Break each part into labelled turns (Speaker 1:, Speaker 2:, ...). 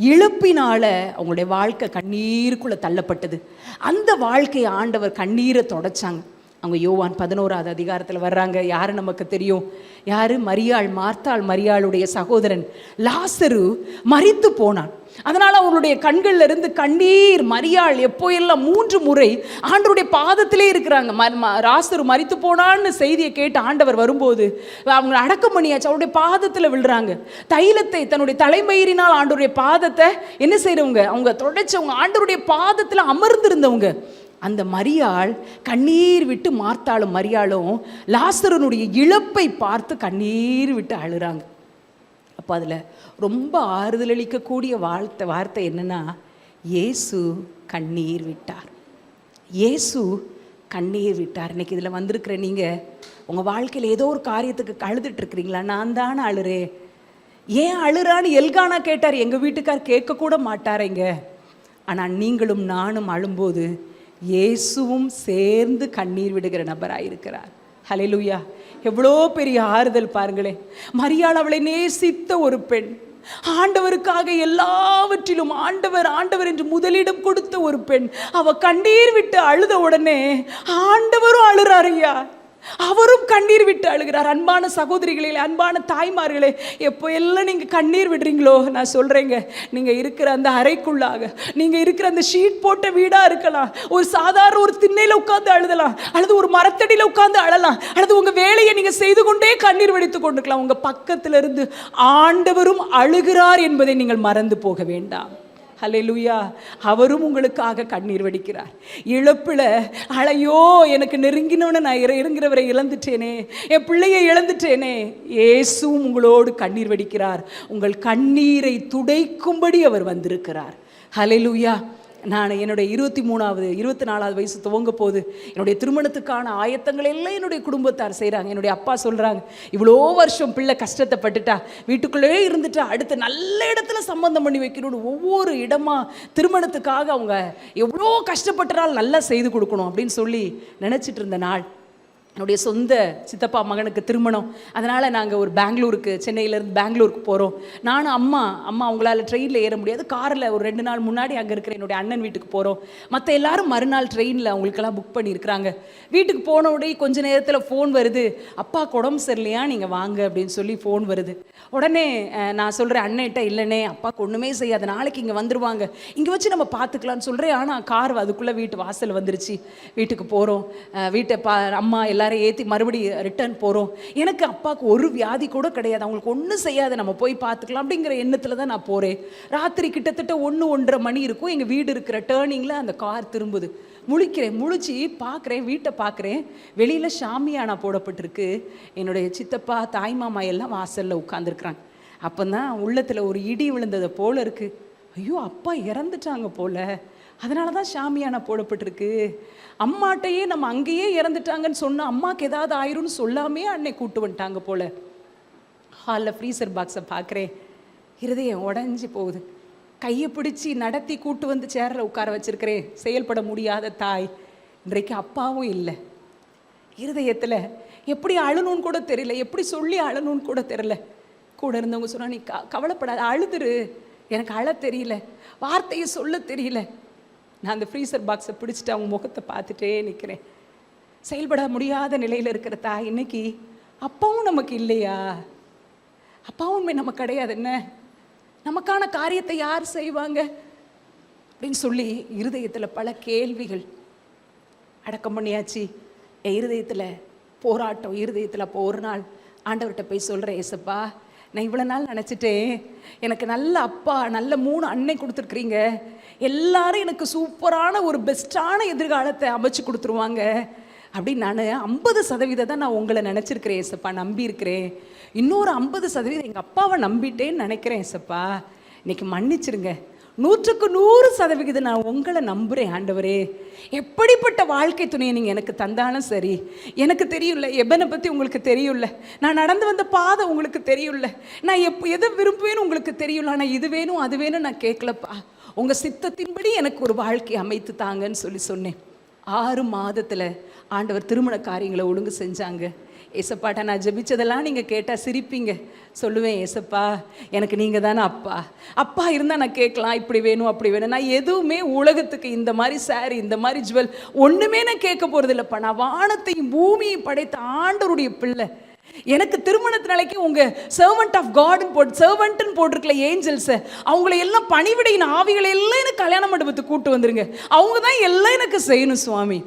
Speaker 1: இழப்பினால அவங்களுடைய வாழ்க்கை கண்ணீருக்குள்ளே தள்ளப்பட்டது. அந்த வாழ்க்கையை ஆண்டவர் கண்ணீரை தொடச்சாங்க. அவங்க யோவான் பதினோராவது அதிகாரத்தில் வர்றாங்க. யாரு நமக்கு தெரியும்? யாரு? மரியாள் மார்த்தாள் மரியாளுடைய சகோதரன். லாசரு மறித்து போனான். அதனால அவங்களுடைய கண்கள்ல இருந்து கண்ணீர் மரியாள் எப்போ எல்லாம் மூன்று முறை ஆண்டவருடைய பாதத்திலே இருக்கிறாங்க. ராசரு ம- போனான்னு செய்தியை கேட்டு ஆண்டவர் வரும்போது அவங்க அடக்கம் பண்ணியாச்சு. அவருடைய பாதத்தில் விழுறாங்க. தைலத்தை தன்னுடைய தலைமயிரினால் ஆண்டருடைய பாதத்தை என்ன செய்கிறவங்க அவங்க தொடச்சவங்க ஆண்டவருடைய பாதத்தில் அமர்ந்திருந்தவங்க. அந்த மரியாள் கண்ணீர் விட்டு மார்த்தாளும் மரியாளும் லாசரனுடைய இழப்பை பார்த்து கண்ணீர் விட்டு அழுறாங்க. அப்போ அதில் ரொம்ப ஆறுதல் அளிக்கக்கூடிய வார்த்தை வார்த்தை என்னன்னா இயேசு கண்ணீர் விட்டார். இயேசு கண்ணீர் விட்டார். இன்னைக்கு இதில் வந்திருக்கிற நீங்கள் உங்கள் வாழ்க்கையில் ஏதோ ஒரு காரியத்துக்கு அழுதுட்டு நான் தானே அழுறேன். ஏன் அழுறான்னு எல்கானா கேட்டார். எங்கள் வீட்டுக்கார் கேட்கக்கூட மாட்டாரேங்க ஆனால் நீங்களும் நானும் அழும்போது இயேசுவும் சேர்ந்து கண்ணீர் விடுகிற நபராக இருக்கிறார். ஹலெலுயா எவ்வளோ பெரிய ஆறுதல் பாருங்களேன். மரியாள் அவளை நேசித்த ஒரு பெண். ஆண்டவருக்காக எல்லாவற்றிலும் ஆண்டவர் ஆண்டவர் என்று முதலிடம் கொடுத்த ஒரு பெண். அவ கண்ணீர் விட்டு அழுத உடனே ஆண்டவரும் அழுறார் ஐயா அவரும் கண்ணீர் விட்டு அழுகிறார். அன்பான சகோதரிகளே அன்பான தாய்மார்களே எப்போ எல்லாம் நீங்கள் கண்ணீர் விடுறீங்களோ நான் சொல்கிறேங்க நீங்கள் இருக்கிற அந்த அறைக்குள்ளாக நீங்கள் இருக்கிற அந்த ஷீட் போட்ட வீடாக இருக்கலாம் ஒரு சாதாரண ஒரு திண்ணையில் உட்காந்து அழுதலாம் அல்லது ஒரு மரத்தடியில் உட்காந்து அழலாம் அல்லது உங்கள் வேலையை நீங்கள் செய்து கொண்டே கண்ணீர் வெடித்து கொண்டிருக்கலாம். உங்கள் பக்கத்துல இருந்து ஆண்டவரும் அழுகிறார் என்பதை நீங்கள் மறந்து போக வேண்டாம். ஹலெலுயா அவரும் உங்களுக்காக கண்ணீர் வடிக்கிறார். இழப்பில் அழையோ எனக்கு நெருங்கினவனை நான் இற இறங்குறவரை இழந்துட்டேனே. என் பிள்ளையை இழந்துட்டேனே. இயேசுவும் உங்களோடு கண்ணீர் வடிக்கிறார். உங்கள் கண்ணீரை துடைக்கும்படி அவர் வந்திருக்கிறார். ஹலெலுயா நான் என்னுடைய இருபத்தி மூணாவது இருபத்தி நாலாவது வயசு துவங்க போது என்னுடைய திருமணத்துக்கான ஆயத்தங்கள் எல்லாம் என்னுடைய குடும்பத்தார் செய்கிறாங்க என்னுடைய அப்பா சொல்கிறாங்க இவ்வளோ வருஷம் பிள்ளை கஷ்டத்தை பட்டுட்டா வீட்டுக்குள்ளேயே இருந்துட்டா அடுத்து நல்ல இடத்துல சம்பந்தம் பண்ணி வைக்கணும்னு ஒவ்வொரு இடமா திருமணத்துக்காக அவங்க எவ்வளோ கஷ்டப்பட்டுறாலும் நல்லா செய்து கொடுக்கணும் அப்படின்னு சொல்லி நினச்சிட்டு இருந்த நாள். என்னுடைய சொந்த சித்தப்பா மகனுக்கு திருமணம். அதனால் நாங்கள் ஒரு பெங்களூருக்கு சென்னையிலேருந்து பெங்களூருக்கு போகிறோம் நானும் அம்மா அம்மா அவங்களால ட்ரெயினில் ஏற முடியாது. காரில் ஒரு ரெண்டு நாள் முன்னாடி அங்கே இருக்கிற என்னுடைய அண்ணன் வீட்டுக்கு போகிறோம் மற்ற எல்லாரும் மறுநாள் ட்ரெயினில் அவங்களுக்கெல்லாம் புக் பண்ணியிருக்கிறாங்க. வீட்டுக்கு போன உடனே கொஞ்ச நேரத்தில் ஃபோன் வருது. அப்பா உடம்பு சரியில்லையா? நீங்கள் வாங்க அப்படின்னு சொல்லி ஃபோன் வருது. உடனே நான் சொல்கிறேன் அண்ணன்ட்ட இல்லைனே அப்பாவுக்கு ஒன்றுமே செய்யாது. நாளைக்கு இங்கே வந்துடுவாங்க இங்கே வச்சு நம்ம பார்த்துக்கலாம்னு சொல்கிறேன் ஆனால் கார் அதுக்குள்ளே வீட்டு வாசல் வந்துருச்சு. வீட்டுக்கு போகிறோம் வீட்டை பா அம்மா எல்லாம் எல்லாரும் ஏற்றி மறுபடியும் ரிட்டர்ன் போகிறோம் எனக்கு அப்பாவுக்கு ஒரு வியாதி கூட கிடையாது. அவங்களுக்கு ஒன்றும் செய்யாது. நம்ம போய் பார்த்துக்கலாம் அப்படிங்கிற எண்ணத்தில் தான் நான் போகிறேன் ராத்திரி கிட்டத்தட்ட ஒன்று ஒன்றரை மணி இருக்கும். எங்கள் வீடு இருக்கிற டேர்னிங்கில் அந்த கார் திரும்புது. முழிக்கிறேன். முழிச்சு பார்க்குறேன். வீட்டை பார்க்குறேன். வெளியில் ஷாமியானா போடப்பட்டிருக்கு. என்னுடைய சித்தப்பா தாய் மாமா எல்லாம் வாசலில் உட்காந்துருக்குறாங்க அப்போ தான் உள்ளத்தில் ஒரு இடி விழுந்ததை போல இருக்குது ஐயோ அப்பா இறந்துட்டாங்க போல. அதனால தான் ஷாமியானா போடப்பட்டிருக்கு. அம்மாட்டையே நம்ம அங்கேயே இறந்துட்டாங்கன்னு சொன்னால் அம்மாக்கு ஏதாவது ஆயிரும்னு சொல்லாமே அன்னை கூட்டு வந்துட்டாங்க போல. ஹாலில் ஃப்ரீசர் பாக்ஸை பார்க்குறேன் இருதயம் உடஞ்சி போகுது. கையை பிடிச்சி நடத்தி கூட்டு வந்து சேரில் உட்கார வச்சுருக்கிறேன். செயல்பட முடியாத தாய். இன்றைக்கு அப்பாவும் இல்லை. இருதயத்தில் எப்படி அழணும்னு கூட தெரியல. எப்படி சொல்லி அழணும்னு கூட தெரியல. கூட இருந்தவங்க சொன்னா நீ க கவலைப்படாத அழுதுரு. எனக்கு அழ தெரியல. வார்த்தையை சொல்ல தெரியல. நான் அந்த ஃப்ரீசர் பாக்ஸை பிடிச்சிட்டு அவங்க முகத்தை பார்த்துட்டே நிற்கிறேன் செயல்பட முடியாத நிலையில் இருக்கிற தாய் இன்னைக்கு அப்பாவும் நமக்கு இல்லையா? அப்பாவும் நம்ம கிடையாது என்ன? நமக்கான காரியத்தை யார் செய்வாங்க? அப்படின்னு சொல்லி இருதயத்தில் பல கேள்விகள் அடக்கம் பண்ணியாச்சு. என் இருதயத்தில் போராட்டம் இருதயத்தில் அப்போ ஒரு நாள் ஆண்டவர்கிட்ட போய் சொல்கிறேன் ஏசப்பா நான் இவ்வளோ நாள் நினச்சிட்டேன். எனக்கு நல்ல அப்பா நல்ல மூணு அன்னை கொடுத்துருக்குறீங்க. எல்லாரும் எனக்கு சூப்பரான ஒரு பெஸ்ட்டான எதிர்காலத்தை அமைச்சு கொடுத்துருவாங்க. அப்படின்னு நான் ஐம்பது சதவீதம் தான் நான் உங்களை நினச்சிருக்கிறேன் ஏசப்பா. நம்பியிருக்கிறேன் இன்னொரு ஐம்பது சதவீதம் எங்கள் அப்பாவை நம்பிட்டேன்னு நினைக்கிறேன் ஏசப்பா. இன்னைக்கு மன்னிச்சிருங்க. நூற்றுக்கு நூறு சதவிகிதம் நான் உங்களை நம்புகிறேன் ஆண்டவரே. எப்படிப்பட்ட வாழ்க்கை துணையை நீங்கள் எனக்கு தந்தாலும் சரி எனக்கு தெரியும்ல எபனை பற்றி உங்களுக்கு தெரியும்ல நான் நடந்து வந்த பாதை உங்களுக்கு தெரியும்ல நான் எப்போ எதை விரும்புவேன்னு உங்களுக்கு தெரியும்ல ஆனால் இது வேணும் அது வேணும் நான் கேட்கலப்பா. உங்கள் சித்தத்தின்படி எனக்கு ஒரு வாழ்க்கை அமைத்து தாங்கன்னு சொல்லி சொன்னேன். ஆறு மாதத்தில் ஆண்டவர் திருமண காரியங்களை ஒழுங்கு செஞ்சாங்க. ஏசப்பாட்ட நான் ஜெபிச்சதெல்லாம் நீங்கள் கேட்டால் சிரிப்பீங்க. சொல்லுவேன் ஏசப்பா எனக்கு நீங்கள் தானே அப்பா. அப்பா இருந்தால் நான் கேட்கலாம் இப்படி வேணும் அப்படி வேணும். நான் எதுவுமே உலகத்துக்கு இந்த மாதிரி சாரி இந்த மாதிரி ஜுவல் ஒன்றுமே நான் கேட்க போகிறது இல்லைப்பா நான் வானத்தையும் பூமியையும் படைத்த ஆண்டவருடைய பிள்ளை. எனக்கு திருமணத்தினாலைக்கு உங்க சர்வெண்ட் ஆஃப் காட்னு போட்டு சர்வெண்ட்னு போட்டிருக்கல ஏஞ்சல்ஸ் அவங்கள எல்லாம் பணிவிடையின் ஆவிகளை எல்லாம் எனக்கு கல்யாண மண்டபத்துக்கு கூட்டு வந்துருங்க. அவங்க தான் எல்லாம் எனக்கு செய்யணும் சுவாமி.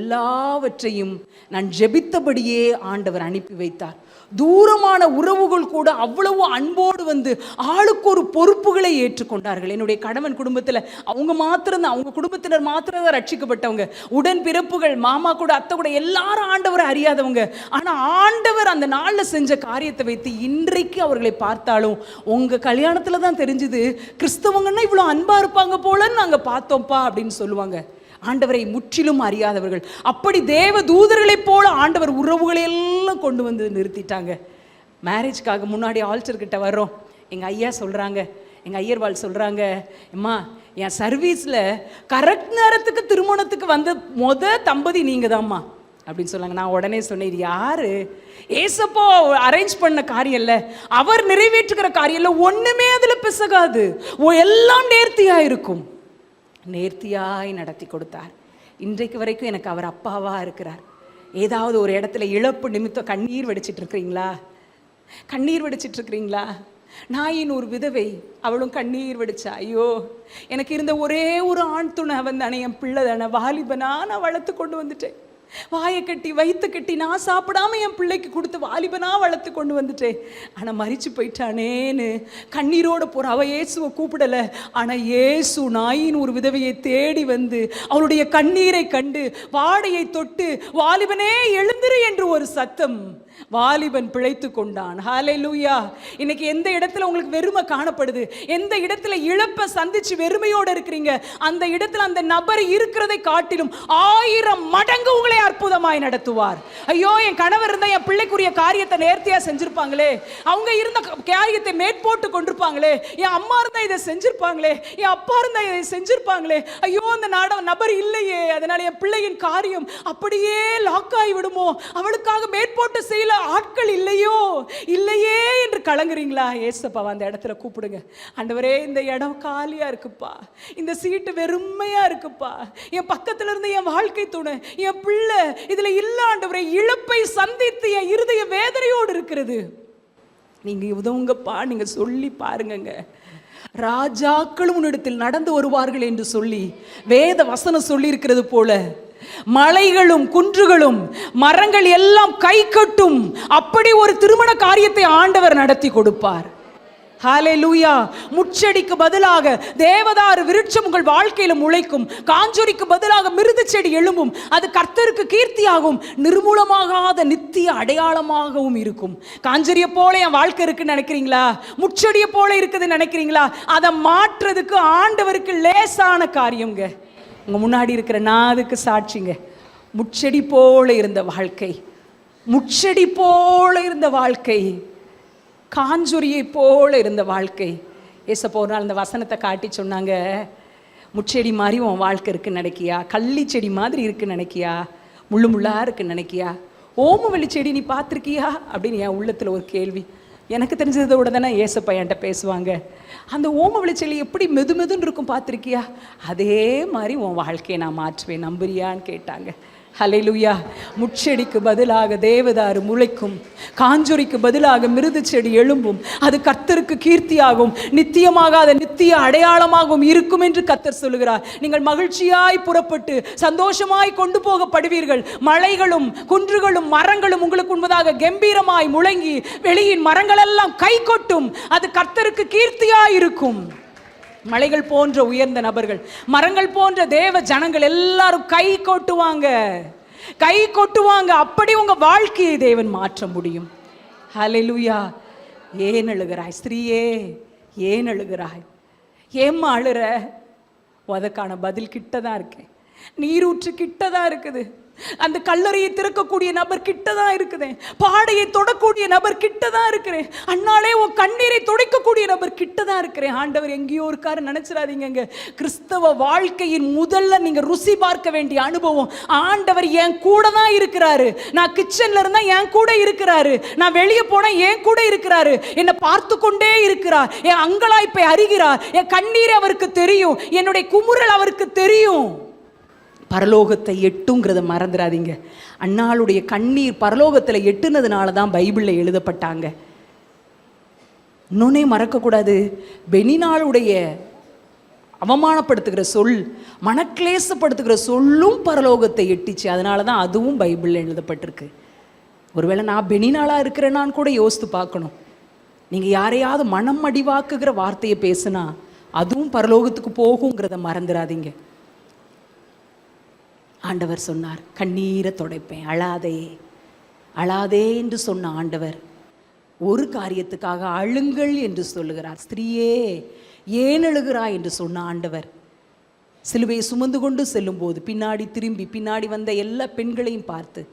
Speaker 1: எல்லாவற்றையும் நான் ஜெபித்தபடியே ஆண்டவர் அனுப்பி வைத்தார். தூரமான உறவுகள் கூட அவ்வளவு அன்போடு வந்து ஆளுக்கு ஒரு பொறுப்புகளை ஏற்றுக்கொண்டார்கள். என்னுடைய கணவன் குடும்பத்தில் அவங்க மாத்திரம்தான் அவங்க குடும்பத்தினர் மாத்திரம் தான் ரட்சிக்கப்பட்டவங்க. உடன் பிறப்புகள் மாமா கூட அத்தை கூட எல்லாரும் ஆண்டவரை அறியாதவங்க. ஆனால் ஆண்டவர் அந்த நாளில் செஞ்ச காரியத்தை வைத்து இன்றைக்கு அவர்களை பார்த்தாலும் உங்கள் கல்யாணத்தில் தான் தெரிஞ்சுது கிறிஸ்தவங்கன்னா இவ்வளோ அன்பாக இருப்பாங்க போலன்னு நாங்கள் பார்த்தோம்ப்பா அப்படின்னு சொல்லுவாங்க. ஆண்டவரை முற்றிலும் அறியாதவர்கள். அப்படி தேவ தூதர்களைப் போல ஆண்டவர் உறவுகளை எல்லாம் கொண்டு வந்து நிறுத்திட்டாங்க. மேரேஜ்க்காக முன்னாடி ஆல்டர் கிட்ட வர்றோம். எங்கள் ஐயா சொல்கிறாங்க எங்கள் ஐயர்வாள் சொல்கிறாங்க அம்மா என் சர்வீஸில் கரெக்ட் நேரத்துக்கு திருமணத்துக்கு வந்த மொத தம்பதி நீங்கள் தான்மா அப்படின்னு சொன்னாங்க. நான் உடனே சொன்னேன் இது யாரு? ஏசப்போ அரேஞ்ச் பண்ண காரியம் இல்லை அவர் நிறைவேற்றுகிற காரியம் இல்லை ஒன்றுமே அதில் பிசகாது. ஓ எல்லாம் நேர்த்தியாக இருக்கும் நேர்த்தியாய் நடத்தி கொடுத்தார். இன்றைக்கு வரைக்கும் எனக்கு அவர் அப்பாவாக இருக்கிறார். ஏதாவது ஒரு இடத்துல இழப்பு நிமித்தம் கண்ணீர் வடிச்சிட்டு இருக்கிறீங்களா கண்ணீர் வடிச்சிட்டு இருக்கிறீங்களா நாயின் ஒரு விதவை அவளும் கண்ணீர் வடிச்சா ஐயோ எனக்கு இருந்த ஒரே ஒரு ஆண் துணை அவன் தானே என் பிள்ளை தானே வாலிபனா நான் வளர்த்து கொண்டு வந்துட்டேன். வாயை கட்டி வயிற்று கட்டி நான் சாப்பிடாம என் பிள்ளைக்கு கொடுத்து வாலிபனா வளர்த்து கொண்டு வந்துட்டேன். ஆனால் மறிச்சு போயிட்டானேன்னு கண்ணீரோட போகிற அவள் இயேசுவை கூப்பிடல. ஆனால் இயேசு நாயின் ஒரு விதவையை தேடி வந்து அவளுடைய கண்ணீரை கண்டு வாடையை தொட்டு வாலிபனே எழுந்திரு என்று ஒரு சத்தம். வாலிபன் பிழைத்து கொண்டான். ஹாலே லூயா இன்னைக்கு எந்த இடத்துல உங்களுக்கு வெறுமை காணப்படுது? எந்த இடத்துல இழப்பை சந்திச்சு வெறுமையோட இருக்கிறீங்க? அந்த இடத்துல அந்த நபர் இருக்கிறதை காட்டிலும் ஆயிரம் மடங்கு உங்களை அற்புதமாய் நடத்துவார். ஐயோ என் கணவர் இருந்தா என் பிள்ளைக்குரிய காரியத்தை நேர்த்தியா செஞ்சிருப்பாங்களே. அவங்க இருந்த காரியத்தை மேற்போட்டு கொண்டிருப்பாங்களே. என் அம்மா இருந்தா இதை செஞ்சிருப்பாங்களே. என் அப்பா இருந்தா இதை செஞ்சிருப்பாங்களே. ஐயோ அந்த நாட நபர் இல்லையே. அதனால என் பிள்ளையின் காரியம் அப்படியே லாக் ஆகி விடுமோ அவளுக்காக மேற்போட்டு ஆட்கள் இல்லையோ? இல்லையே என்று கலங்குறீங்களா? ஏசப்பா அந்த இடத்துல கூப்பிடுங்க. ஆண்டவரே இந்த இடம் காலியா இருக்குப்பா. இந்த சீட்டு வெறுமையா இருக்குப்பா. என் பக்கத்துல இருந்து என் வாழ்க்கை துணை என் பிள்ளை இதுல இல்ல ஆண்டவரே இழப்பை சந்தித்து என் இருதய வேதனையோடு இருக்கிறது. நீங்க உதவுங்கப்பா நீங்க சொல்லி பாருங்கங்க. ராஜாக்களும் உன்னிடத்தில் நடந்து வருவார்கள் என்று சொல்லி வேத வசனம் சொல்லியிருக்கிறது போல. மலைகளும் குன்றுகளும் மரங்கள் எல்லாம் கை கட்டும். அப்படி ஒரு திருமண காரியத்தை ஆண்டவர் நடத்தி கொடுப்பார். ஹாலே லூயா முச்செடிக்கு பதிலாக தேவதாரு விருட்சம் உங்கள் வாழ்க்கையில முளைக்கும். காஞ்சொரிக்கு பதிலாக மிருது செடி எழும்பும். அது கர்த்தருக்கு கீர்த்தியாகவும் நிர்மூலமாகாத நித்திய அடையாளமாகவும் இருக்கும். காஞ்சொரிய போல என் வாழ்க்கை இருக்குன்னு நினைக்கிறீங்களா? முச்செடியை போல இருக்குதுன்னு நினைக்கிறீங்களா? அதை மாற்றுறதுக்கு ஆண்டவருக்கு லேசான காரியங்க. உங்கள் முன்னாடி இருக்கிற நாதுக்கு சாட்சிங்க. முச்செடி போல இருந்த வாழ்க்கை. முச்செடி போல இருந்த வாழ்க்கை. காஞ்சொரியை போல இருந்த வாழ்க்கை. ஏசப்போ ஒரு நாள் அந்த வசனத்தை காட்டி சொன்னாங்க முச்செடி மாதிரி உன் வாழ்க்கை இருக்குன்னு நினைக்கியா? கள்ளி செடி மாதிரி இருக்குன்னு நினைக்கியா? முள்ளு முள்ளா இருக்குன்னு நினைக்கியா? ஓமவெளி செடி நீ பார்த்துருக்கியா? அப்படின்னு என் உள்ளத்தில் ஒரு கேள்வி. எனக்கு தெரிஞ்சதை விட தானே ஏசப்பா என்கிட்ட பேசுவாங்க. அந்த ஓம விளைச்சல் எப்படி மெது மெதுன்னு இருக்கும் பார்த்துருக்கியா? அதே மாதிரி உன் வாழ்க்கையை நான் மாற்றுவேன். நம்புறியான்னு கேட்டாங்க. ஹalleluya. முட்செடிக்கு பதிலாக தேவதாரு முளைக்கும். காஞ்சொரிக்கு பதிலாக மிருது செடி எழும்பும். அது கர்த்தருக்கு கீர்த்தியாகும். நித்தியமாகாத நித்திய அடையாளமாகவும் இருக்கும் என்று கர்த்தர் சொல்லுகிறார். நீங்கள் மகிழ்ச்சியாய் புறப்பட்டு சந்தோஷமாய் கொண்டு போகப்படுவீர்கள். மலைகளும் குன்றுகளும் மரங்களும் உங்களுக்கு உண்பதாக கம்பீரமாய் முழங்கி வெளியின் மரங்களெல்லாம் கை கொட்டும் அது கர்த்தருக்கு கீர்த்தியாய் இருக்கும் மலைகள் போன்ற உயர்ந்த நபர்கள் மரங்கள் போன்ற தேவ ஜனங்கள் எல்லாரும் கை கொட்டுவாங்க. கை கொட்டுவாங்க. அப்படி உங்க வாழ்க்கையை தேவன் மாற்ற முடியும். ஹலெலுயா ஏன் அழுகிறாய்? ஸ்திரீயே ஏன் அழுகிறாய்? ஏம்மா அழுற? அதற்கான பதில் கிட்ட தான் இருக்கேன் நீரூற்று கிட்ட தான் இருக்குது. அந்த கல்லறையை திறக்கக்கூடிய நபர் கிட்ட தான் இருக்குதேன் பாடையை தொடக்கூடிய நபர் கிட்ட தான் இருக்கிறேன் அண்ணாலே உன் கண்ணீரை துடைக்கக்கூடிய நபர் கிட்ட தான் இருக்கிறேன் ஆண்டவர் எங்கேயோ இருக்காரு நினைச்சிடாதீங்க கிறிஸ்தவ வாழ்க்கையின் முதல்ல நீங்க ருசி பார்க்க வேண்டிய அனுபவம். ஆண்டவர் என் கூட தான் இருக்கிறாரு. நான் கிச்சன்ல இருந்தா என் கூட இருக்கிறாரு. நான் வெளியே போனா என் கூட இருக்கிறாரு. என்னை பார்த்து கொண்டே இருக்கிறார். என் அங்கலாய்ப்பை அறிகிறார். என் கண்ணீர் அவருக்கு தெரியும். என்னுடைய குமுறல் அவருக்கு தெரியும். பரலோகத்தை எட்டுங்கிறத மறந்துடாதீங்க. அண்ணாளுடைய கண்ணீர் பரலோகத்தில் எட்டுனதுனால தான் பைபிளில் எழுதப்பட்டாங்க. இன்னொன்னே மறக்கக்கூடாது. பெனினாளுடைய அவமானப்படுத்துகிற சொல் மனக்லேசப்படுத்துகிற சொல்லும் பரலோகத்தை எட்டிச்சு. அதனால தான் அதுவும் பைபிளில் எழுதப்பட்டிருக்கு. ஒருவேளை நான் பெனினாளாக இருக்கிறேனான்னு கூட யோசித்து பார்க்கணும். நீங்கள் யாரையாவது மனம் அடிவாக்குகிற வார்த்தையை பேசுனா அதுவும் பரலோகத்துக்கு போகுங்கிறத மறந்துடாதீங்க. ஆண்டவர் சொன்னார் கண்ணீரை துடைப்பேன் அழாதே. அழாதே என்று சொன்ன ஆண்டவர் ஒரு காரியத்துக்காக அழுங்கள் என்று சொல்லுகிறார். ஸ்திரீயே ஏன் அழுகிறாய்? என்று சொன்ன ஆண்டவர் சிலுவையை சுமந்து கொண்டு செல்லும்போது பின்னாடி திரும்பி பின்னாடி வந்த எல்லா பெண்களையும் பார்த்து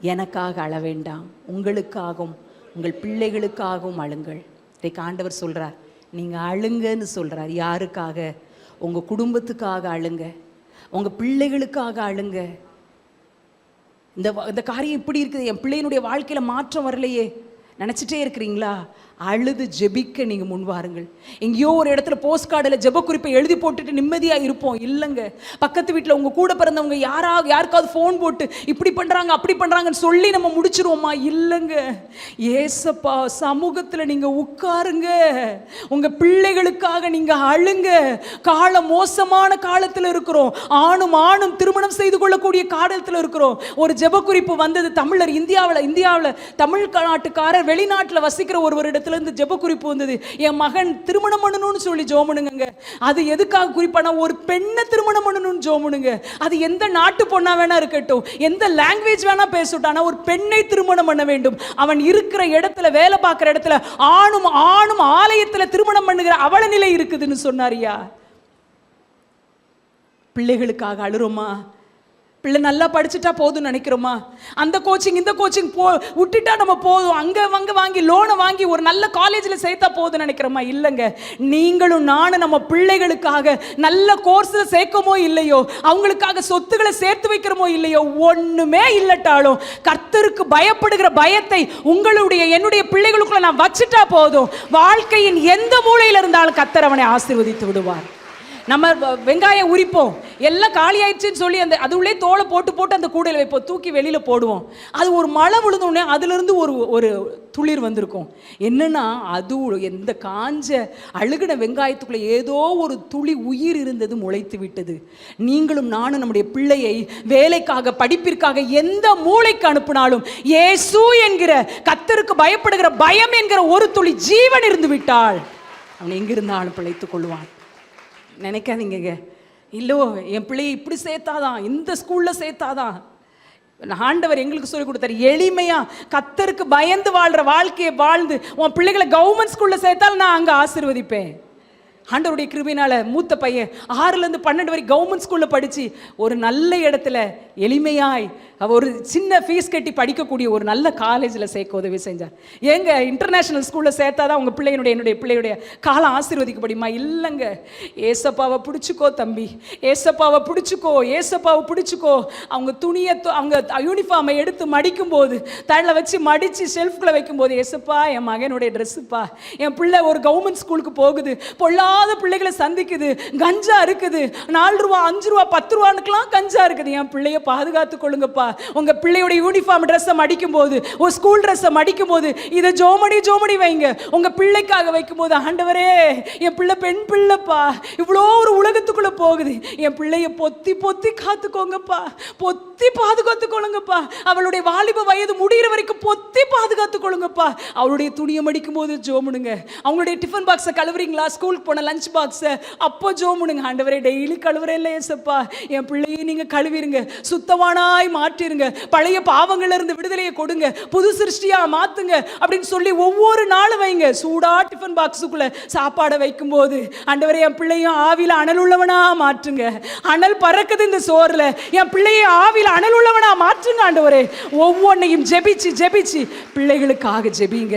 Speaker 1: எனக்காக அழ வேண்டாம் உங்களுக்காகவும் உங்கள் பிள்ளைகளுக்காகவும் அழுங்கள். இன்றைக்கு ஆண்டவர் சொல்கிறார் நீங்கள் அழுங்கன்னு சொல்கிறார் யாருக்காக? உங்கள் குடும்பத்துக்காக அழுங்க. உங்கள் பிள்ளைகளுக்காக அழுங்க. இந்த இந்த காரியம் இப்படி இருக்குது. என் பிள்ளையினுடைய வாழ்க்கையில் மாற்றம் வரலையே. நினச்சிட்டே இருக்கிறீங்களா? அழுது ஜெபிக்க நீங்கள் முன் வாருங்கள். எங்கேயோ ஒரு இடத்துல போஸ்ட் கார்டில் ஜெப குறிப்பை எழுதி போட்டுட்டு நிம்மதியாக இருப்போம். இல்லைங்க. பக்கத்து வீட்டில் உங்கள் கூட பிறந்தவங்க யாராவது யாருக்காவது ஃபோன் போட்டு இப்படி பண்ணுறாங்க அப்படி பண்ணுறாங்கன்னு சொல்லி நம்ம முடிச்சிருவோமா? இல்லைங்க. ஏசப்பா சமூகத்தில் நீங்கள் உட்காருங்க. உங்கள் பிள்ளைகளுக்காக நீங்கள் அழுங்க. காலம் மோசமான காலத்தில் இருக்கிறோம். ஆணும் ஆணும் திருமணம் செய்து கொள்ளக்கூடிய காலத்தில் இருக்கிறோம். ஒரு ஜெப குறிப்பு வந்தது தமிழர் இந்தியாவில் இந்தியாவில் தமிழ் நாட்டுக்காரர் வெளிநாட்டில் வசிக்கிற ஒருவரிடத்துல இருந்து ஜெப குறிப்பு வந்தது. என் மகன் திருமணம் பண்ணணும்னு சொல்லி ஜோமனுங்க அது எதுக்காக குறிப்பானா ஒரு பெண்ணை திருமணம் பண்ணணும்னு ஜோமனுங்க. அது எந்த நாட்டு பொண்ணா வேணா இருக்கட்டும். எந்த லாங்குவேஜ் வேணா பேசட்டும் ஒரு பெண்ணை திருமணம் பண்ண வேண்டும். அவன் இருக்கிற இடத்துல வேலை பார்க்குற இடத்துல ஆணும் ஆணும் ஆலயத்துல திருமணம் பண்ணுகிற அவல நிலை இருக்குதுன்னு சொன்னாரியா பிள்ளைகளுக்காக அழுறோமா? பிள்ளை நல்லா படிச்சுட்டா போதும்னு நினைக்கிறோமா? அந்த கோச்சிங் இந்த கோச்சிங் போ விட்டுட்டா நம்ம போதும். அங்கே அங்கே வாங்கி லோனை வாங்கி ஒரு நல்ல காலேஜில் சேர்த்தா போதும்னு நினைக்கிறோமா? இல்லைங்க. நீங்களும் நானும் நம்ம பிள்ளைகளுக்காக நல்ல கோர்ஸில் சேர்க்கமோ இல்லையோ அவங்களுக்காக சொத்துக்களை சேர்த்து வைக்கிறோமோ இல்லையோ ஒன்றுமே இல்லட்டாலும் கர்த்தருக்கு பயப்படுகிற பயத்தை உங்களுடைய என்னுடைய பிள்ளைகளுக்குள்ள நான் வச்சுட்டா போதும். வாழ்க்கையின் எந்த மூலையில் இருந்தாலும் கர்த்தர் அவனை ஆசீர்வதித்து விடுவார். நம்ம வெங்காயம் உரிப்போம். எல்லாம் காலி ஆயிடுச்சுன்னு சொல்லி அந்த அது உள்ளே தோலை போட்டு போட்டு அந்த கூடையில் வைப்போம். தூக்கி வெளியில் போடுவோம். அது ஒரு மழை விழுந்தோடனே அதுலேருந்து ஒரு ஒரு துளிர் வந்திருக்கும். என்னன்னா அது எந்த காஞ்ச அழுகின வெங்காயத்துக்குள்ளே ஏதோ ஒரு துளி உயிர் இருந்தது முளைத்து விட்டது. நீங்களும் நானும் நம்முடைய பிள்ளையை வேலைக்காக படிப்பிற்காக எந்த மூளைக்கு அனுப்பினாலும் ஏசு என்கிற கத்தருக்கு பயப்படுகிற பயம் என்கிற ஒரு துளி ஜீவன் இருந்து விட்டால் அவன் எங்கிருந்தாலும் பிழைத்துக் கொள்வான். நினைக்காதீங்க இல்லோ என் பிள்ளையை இப்படி சேர்த்தாதான் இந்த ஸ்கூலில் சேர்த்தாதான். ஆண்டவர் எங்களுக்கு சொல்லி கொடுத்தாரு எளிமையா கத்தருக்கு பயந்து வாழ்ற வாழ்க்கையை வாழ்ந்து உன் பிள்ளைகளை கவர்மெண்ட் ஸ்கூலில் சேர்த்தாலும் நான் அங்கே ஆசீர்வதிப்பேன். ஆண்டவருடைய கிருபினால் மூத்த பையன் ஆறுலேருந்து பன்னெண்டு வரை கவர்மெண்ட் ஸ்கூலில் படித்து ஒரு நல்ல இடத்துல எளிமையாய் ஒரு சின்ன ஃபீஸ் கட்டி படிக்கக்கூடிய ஒரு நல்ல காலேஜில் சேர்க்க உதவி செஞ்சார். ஏங்க இன்டர்நேஷனல் ஸ்கூலில் சேர்த்தாதான் உங்கள் பிள்ளையினுடைய என்னுடைய பிள்ளையுடைய காலம் ஆசீர்வதிக்கப்படியுமா இல்லைங்க. ஏசப்பாவை பிடிச்சிக்கோ தம்பி. ஏசப்பாவை பிடிச்சிக்கோ ஏசப்பாவை பிடிச்சிக்கோ. அவங்க துணியை அவங்க யூனிஃபார்மை எடுத்து மடிக்கும்போது தள்ள வச்சு மடித்து ஷெல்ஃப்குள்ளே வைக்கும்போது ஏசப்பா என் மகனுடைய ட்ரெஸ்ஸுப்பா என் பிள்ளை ஒரு கவர்மெண்ட் ஸ்கூலுக்கு போகுது. இல்லாத பிள்ளைகளை சந்திக்குது. கஞ்சா இருக்குது. நாலு ரூபா அஞ்சு ரூபா பத்து ரூபானுக்கெல்லாம் கஞ்சா இருக்குது. என் பிள்ளைய பாதுகாத்து கொள்ளுங்கப்பா. உங்க பிள்ளையோட யூனிஃபார்ம் ட்ரெஸ்ஸை மடிக்கும் போது ஒரு ஸ்கூல் ட்ரெஸ்ஸை மடிக்கும் போது இதை ஜோமடி ஜோமடி வைங்க. உங்க பிள்ளைக்காக வைக்கும் போது ஆண்டவரே என் பிள்ளை பெண் பிள்ளைப்பா. இவ்வளோ ஒரு உலகத்துக்குள்ள போகுது. என் பிள்ளைய பொத்தி பொத்தி காத்துக்கோங்கப்பா. பொத்தி பாதுகாத்து கொள்ளுங்கப்பா. அவளுடைய வாலிப வயது முடிகிற வரைக்கும் பொத்தி பாதுகாத்து கொள்ளுங்கப்பா. அவளுடைய துணியை மடிக்கும் போது ஜோமுனுங்க. அவங்களுடைய டிஃபன் பாக்ஸை கழுவுறீங்களா? ஸ்கூலுக்கு போன என்னோட லஞ்ச் பாக்ஸை அப்போ ஜோமுனுங்க ஆண்டவரே டெய்லி கழுவுறே இல்லையே ஏசப்பா என் பிள்ளையை நீங்கள் கழுவிருங்க. சுத்தமானாய் மாற்றிருங்க. பழைய பாவங்கள்லேருந்து விடுதலையை கொடுங்க. புது சிருஷ்டியாக மாற்றுங்க அப்படின்னு சொல்லி ஒவ்வொரு நாளும் வைங்க. சூடாக டிஃபன் பாக்ஸுக்குள்ளே சாப்பாடை வைக்கும்போது ஆண்டவரே என் பிள்ளையும் ஆவியில் அனல் உள்ளவனா மாற்றுங்க. அனல் பறக்குது இந்த சோறுல. என் பிள்ளையை ஆவியில் அனல் உள்ளவனா மாற்றுங்க ஆண்டவரே. ஒவ்வொன்றையும் ஜெபிச்சு ஜெபிச்சு பிள்ளைகளுக்காக ஜெபிங்க.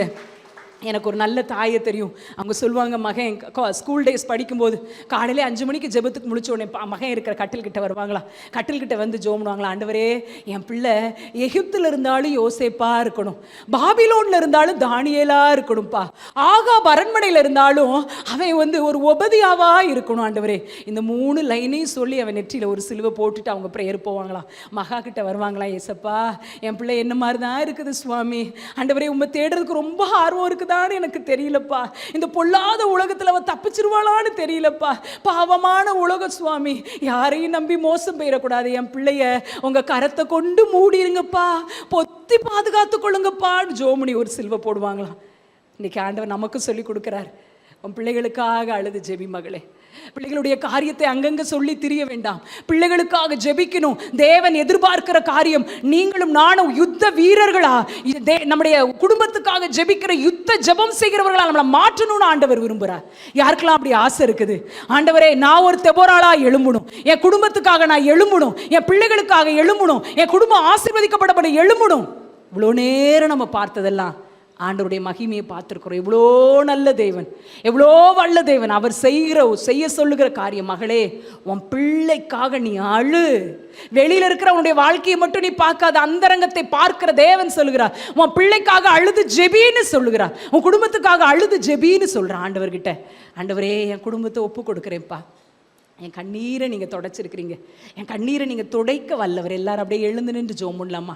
Speaker 1: எனக்கு ஒரு நல்ல தாயை தெரியும். அவங்க சொல்லுவாங்க மகன் ஸ்கூல் டேஸ் படிக்கும்போது காலையில் அஞ்சு மணிக்கு ஜெபத்துக்கு முழிச்ச உடனே மகன் இருக்கிற கட்டில்கிட்ட வருவாங்களா? கட்டில்கிட்ட வந்து ஜோம்னுவாங்களா? ஆண்டவரே என் பிள்ளை எகிப்தில் இருந்தாலும் யோசேப்பா இருக்கணும். பாபிலோன்ல இருந்தாலும் தானியலாக இருக்கணும்ப்பா. ஆகா அரண்மனையில் இருந்தாலும் அவன் வந்து ஒரு உபதியாவா இருக்கணும் ஆண்டவரே. இந்த மூணு லைனையும் சொல்லி அவன் நெற்றியில் ஒரு சிலுவை போட்டுட்டு அவங்க ப்ரேயர் போவாங்களாம் மகா கிட்ட வருவாங்களா ஏசப்பா என் பிள்ளை என்ன மாதிரி தான் இருக்குது சுவாமி? ஆண்டவரே உண்மை தேடுறதுக்கு ரொம்ப ஆர்வம் இருக்குதான்னு எனக்கு தெரியலப்பா. இந்த பொல்லாத உலகத்தில் அவள் தப்பிச்சிருவாளான்னு தெரியலப்பா. பாவமான உலக சுவாமி. யாரையும் நம்பி மோசம் போயிடக்கூடாது என் பிள்ளைய உங்க கரத்தை கொண்டு மூடிருங்கப்பா. பொத்தி பாதுகாத்து கொள்ளுங்கப்பான்னு ஜோமணி ஒரு சில்வை போடுவாங்களாம். இன்னைக்கு ஆண்டவர் நமக்கு சொல்லி கொடுக்குறார். உன் பிள்ளைகளுக்காக அழுது ஜெபி மகளே. பிள்ளைகளுடைய காரியத்தை அங்கங்க சொல்லி திரிய வேண்டாம். பிள்ளைகளுக்காக ஜெபிக்கணும். தேவன் எதிர்பார்க்கிற காரியம் நீங்களும் நானும் யுத்த வீரர்களா? நம்முடைய குடும்பத்துக்காக ஜெபிக்கிற யுத்த ஜெபம் செய்கிறவர்களா நம்மளை மாற்றணும்னு ஆண்டவர் விரும்புகிறார் யாருக்கெல்லாம் அப்படி ஆசை இருக்குது? ஆண்டவரே நான் ஒரு தெபோராளாக எழும்பணும். என் குடும்பத்துக்காக நான் எழும்பணும். என் பிள்ளைகளுக்காக எழும்பணும். என் குடும்பம் ஆசீர்வதிக்கப்படப்பட எழும்பணும். இவ்வளோ நேரம் நம்ம பார்த்ததெல்லாம் ஆண்டவருடைய மகிமையை பார்த்துருக்குறோம். எவ்வளோ நல்ல தேவன். எவ்வளோ வல்ல தேவன். அவர் செய்கிற செய்ய சொல்லுகிற காரியம் மகளே உன் பிள்ளைக்காக நீ அழு. வெளியில இருக்கிற உன்னுடைய வாழ்க்கையை மட்டும் நீ பார்க்காத அந்தரங்கத்தை பார்க்கிற தேவன் சொல்லுகிறார். உன் பிள்ளைக்காக அழுது ஜெபின்னு சொல்லுகிறார். உன் குடும்பத்துக்காக அழுது ஜெபின்னு சொல்கிறான் ஆண்டவர்கிட்ட ஆண்டவரே என் குடும்பத்தை ஒப்பு கொடுக்குறேன்ப்பா. என் கண்ணீரை நீங்கள் தொடச்சிருக்கிறீங்க. என் கண்ணீரை நீங்கள் துடைக்க வல்லவர். எல்லாரும் அப்படியே எழுந்து நின்று ஜோம் பண்ணலாமா?